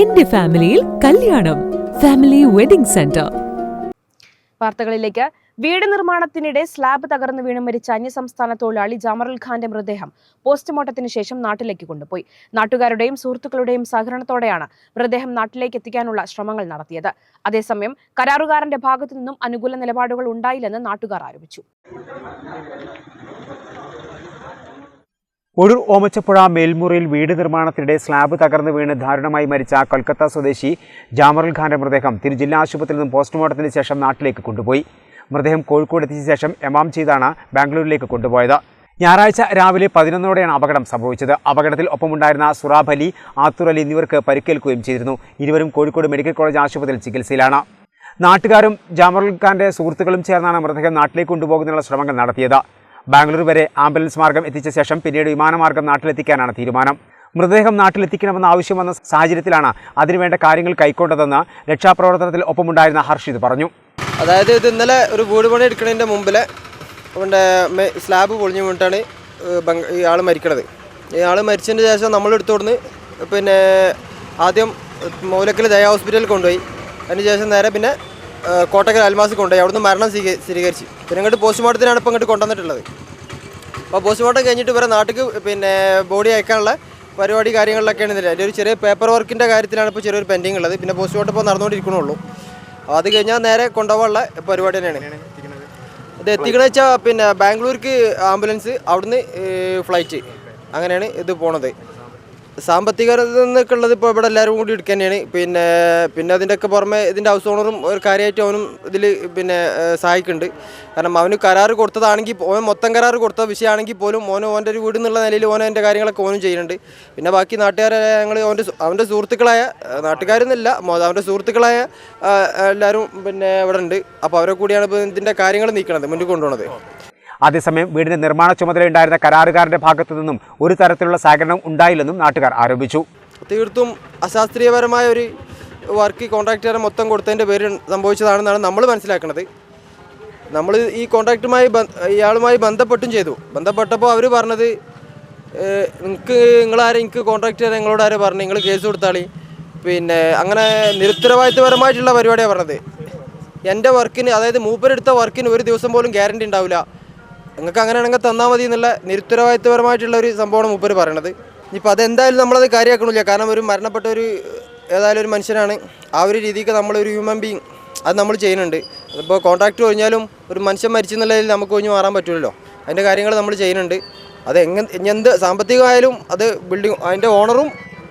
എന്റെ ഫാമിലിയിൽ കല്യാണം. ഫാമിലി വെഡിംഗ് സെന്റർ വാർത്തകളിലേക്ക്. വീട് നിർമ്മാണത്തിനിടെ സ്ലാബ് തകർന്നു വീണ് മരിച്ച അന്യസംസ്ഥാന തൊഴിലാളി ജമറുൽ ഖാന്റെ മൃതദേഹം പോസ്റ്റ്മോർട്ടത്തിന് ശേഷം നാട്ടിലേക്ക് കൊണ്ടുപോയി. നാട്ടുകാരുടെയും സുഹൃത്തുക്കളുടെയും സഹകരണത്തോടെയാണ് മൃതദേഹം നാട്ടിലേക്ക് എത്തിക്കാനുള്ള ശ്രമങ്ങൾ നടത്തിയത്. അതേസമയം കരാറുകാരന്റെ ഭാഗത്തു നിന്നും അനുകൂല നിലപാടുകൾ ഉണ്ടായില്ലെന്ന് നാട്ടുകാർ ആരോപിച്ചു. ഒഴൂർ ഓമച്ചപ്പുഴ മേൽമുറിയിൽ വീട് നിർമ്മാണത്തിനിടെ സ്ലാബ് തകർന്നു വീണ് ദാരുണമായി മരിച്ച കൊൽക്കത്ത സ്വദേശി ജാമറുൽ ഖാന്റെ മൃതദേഹം തിരു ജില്ലാ ആശുപത്രിയിൽ നിന്നും പോസ്റ്റ്മോർട്ടത്തിന് ശേഷം നാട്ടിലേക്ക് കൊണ്ടുപോയി. മൃതദേഹം കോഴിക്കോട് എത്തിച്ച ശേഷം എമാം ചെയ്താണ് ബാംഗ്ലൂരിലേക്ക് കൊണ്ടുപോയത്. ഞായറാഴ്ച രാവിലെ പതിനൊന്നോടെയാണ് അപകടം സംഭവിച്ചത്. അപകടത്തിൽ ഒപ്പമുണ്ടായിരുന്ന സുറാബ് അലി ആത്തൂർ അലി എന്നിവർക്ക് പരിക്കേൽക്കുകയും ചെയ്തിരുന്നു. ഇരുവരും കോഴിക്കോട് മെഡിക്കൽ കോളേജ് ആശുപത്രിയിൽ ചികിത്സയിലാണ്. നാട്ടുകാരും ജാമറുൽ ഖാന്റെ സുഹൃത്തുക്കളും ചേർന്നാണ് മൃതദേഹം നാട്ടിലേക്ക് കൊണ്ടുപോകുന്നതിനുള്ള ശ്രമങ്ങൾ നടത്തിയത്. ബാംഗ്ലൂർ വരെ ആംബുലൻസ് മാർഗം എത്തിച്ച ശേഷം പിന്നീട് വിമാനമാർഗം നാട്ടിലെത്തിക്കാനാണ് തീരുമാനം. മൃതദേഹം നാട്ടിലെത്തിക്കണമെന്ന ആവശ്യം വന്ന സാഹചര്യത്തിലാണ് അതിനുവേണ്ട കാര്യങ്ങൾ കൈക്കൊണ്ടതെന്ന് രക്ഷാപ്രവർത്തനത്തിൽ ഒപ്പമുണ്ടായിരുന്ന ഹർഷിത് പറഞ്ഞു. അതായത് ഇത് ഇന്നലെ ഒരു വീട് പണി എടുക്കുന്നതിന്റെ മുമ്പിൽ അവന്റെ സ്ലാബ് പൊളിഞ്ഞു വീണിട്ടാണ് ഇയാൾ മരിക്കണത്. ഇയാൾ മരിച്ചതിന് ശേഷം നമ്മൾ എടുത്തോടുന്ന് പിന്നെ ആദ്യം മൂലക്കൽ ദയ ഹോസ്പിറ്റലിൽ കൊണ്ടുപോയി. അതിന് ശേഷം നേരെ പിന്നെ കോട്ടക്കൽ അൽമാസിൽ കൊണ്ടുപോയി. അവിടുന്ന് മരണം സ്ഥിരീ- സ്ഥിരീകരിച്ചു പിന്നെ ഇങ്ങോട്ട് പോസ്റ്റ്മോർട്ടത്തിനാണ് ഇപ്പോൾ ഇങ്ങോട്ട് കൊണ്ടുവന്നിട്ടുള്ളത്. അപ്പോൾ പോസ്റ്റ്മോർട്ടം കഴിഞ്ഞിട്ട് ഇവരെ നാട്ടിൽ പിന്നെ ബോഡി അയക്കാനുള്ള പരിപാടി കാര്യങ്ങളിലൊക്കെയാണ് ഇതിൽ അതിന്റെ ഒരു ചെറിയ പേപ്പർ വർക്കിന്റെ കാര്യത്തിലാണ് ഇപ്പോൾ ചെറിയൊരു പെൻഡിങ് ഉള്ളത്. പിന്നെ പോസ്റ്റ്മോർട്ടം ഇപ്പോൾ നടന്നുകൊണ്ടിരിക്കണുള്ളൂ. അപ്പോൾ അത് കഴിഞ്ഞാൽ നേരെ കൊണ്ടുപോകാനുള്ള പരിപാടി തന്നെയാണ്. ഇത് എത്തിക്കണ വെച്ചാൽ പിന്നെ ബാംഗ്ലൂർക്ക് ആംബുലൻസ് അവിടുന്ന് ഫ്ലൈറ്റ് അങ്ങനെയാണ് ഇത് പോണത്. സാമ്പത്തിക എന്നൊക്കെയുള്ളത് ഇപ്പോൾ ഇവിടെ എല്ലാവരും കൂടി എടുക്കുക തന്നെയാണ്. പിന്നെ പിന്നെ അതിന്റെയൊക്കെ പുറമെ ഇതിന്റെ ഹൗസ് ഓണറും ഒരു കാര്യമായിട്ട് അവനും ഇതിൽ പിന്നെ സഹായിക്കുന്നുണ്ട്. കാരണം അവന് കരാർ കൊടുത്തതാണെങ്കിൽ ഓൻ മൊത്തം കരാർ കൊടുത്ത വിഷയമാണെങ്കിൽ പോലും ഓന് ഓന്റെ ഒരു വീട് എന്നുള്ള നിലയിൽ ഓൻ എന്റെ കാര്യങ്ങളൊക്കെ ഓനും ചെയ്യുന്നുണ്ട്. പിന്നെ ബാക്കി നാട്ടുകാരെ ഞങ്ങൾ അവന്റെ അവന്റെ സുഹൃത്തുക്കളായ ഏഹ്, നാട്ടുകാരൊന്നുമില്ല അവന്റെ സുഹൃത്തുക്കളായ എല്ലാവരും പിന്നെ ഇവിടെ ഉണ്ട്. അപ്പോൾ അവരെ കൂടിയാണ് ഇപ്പോൾ ഇതിന്റെ കാര്യങ്ങൾ നീക്കണത് മുന്നിൽ കൊണ്ടുപോകുന്നത് അതേസമയം വീടിന്റെ നിർമ്മാണ ചുമതലയുണ്ടായിരുന്ന കരാറുകാരന്റെ ഭാഗത്തു നിന്നും ഒരു തരത്തിലുള്ള സഹകരണം ഉണ്ടായില്ലെന്നും നാട്ടുകാർ ആരോപിച്ചു. തീർത്തും അശാസ്ത്രീയപരമായ ഒരു വർക്ക് കോൺട്രാക്ടറെ മൊത്തം കൊടുത്തതിന്റെ പേര് സംഭവിച്ചതാണെന്നാണ് നമ്മൾ മനസ്സിലാക്കുന്നത് നമ്മൾ ഈ കോൺട്രാക്റ്റുമായി ഇയാളുമായി ബന്ധപ്പെട്ടും ചെയ്തു. ബന്ധപ്പെട്ടപ്പോൾ അവർ പറഞ്ഞത് നിങ്ങൾക്ക് നിങ്ങളാരെ എനിക്ക് കോൺട്രാക്ട് ചെയ്താൽ നിങ്ങളോട് ആരെ പറഞ്ഞു നിങ്ങൾ കേസ് കൊടുത്താളി. പിന്നെ അങ്ങനെ നിരുത്തരവാദിത്വപരമായിട്ടുള്ള പരിപാടിയാണ് പറഞ്ഞത്. എന്റെ വർക്കിന് അതായത് മൂപ്പരെടുത്ത വർക്കിന് ഒരു ദിവസം പോലും ഗ്യാരണ്ടി ഉണ്ടാവില്ല. നിങ്ങൾക്ക് അങ്ങനെയാണെങ്കിൽ തന്നാൽ മതി എന്നുള്ള നിരുത്തരവാദിത്വപരമായിട്ടുള്ള ഒരു സംഭവമാണ് മൂപ്പർ പറയണത്. ഇനിയിപ്പോൾ അതെന്തായാലും നമ്മളത് കാര്യമാക്കണില്ല. കാരണം ഒരു മരണപ്പെട്ട ഒരു ഏതായാലും ഒരു മനുഷ്യനാണ്. ആ ഒരു രീതിക്ക് നമ്മളൊരു ഹ്യൂമൻ ബീങ് അത് നമ്മൾ ചെയ്യുന്നുണ്ട്. അതിപ്പോൾ കോൺട്രാക്ട് കഴിഞ്ഞാലും ഒരു മനുഷ്യൻ മരിച്ചു മരിച്ചെന്നുള്ളതിൽ നമുക്ക് ഒഴിഞ്ഞു മാറാൻ പറ്റില്ലല്ലോ അതിന്റെ കാര്യങ്ങൾ നമ്മൾ ചെയ്യുന്നുണ്ട്. അത് എങ്ങനെ എന്ത് സാമ്പത്തികമായാലും അത് ബിൽഡിംഗ് അതിന്റെ ഓണറും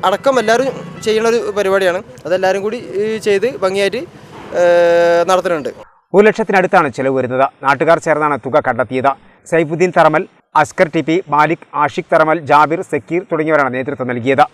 അടക്കം എല്ലാവരും ചെയ്യുന്ന ഒരു പരിപാടിയാണ്. അതെല്ലാവരും കൂടി ചെയ്ത് ഭംഗിയായിട്ട് നടത്തുന്നുണ്ട്. ഒരു ലക്ഷത്തിനടുത്താണ് ചിലവ് വരുന്നത്. നാട്ടുകാർ ചേർന്നാണ് തുക കണ്ടെത്തിയത്. സൈഫുദ്ദീൻ തറമൽ അസ്കർ ടി പി മാലിക് ആഷിഖ് തറമൽ ജാബിർ സക്കീർ തുടങ്ങിയവരാണ് നേതൃത്വം നൽകിയത്.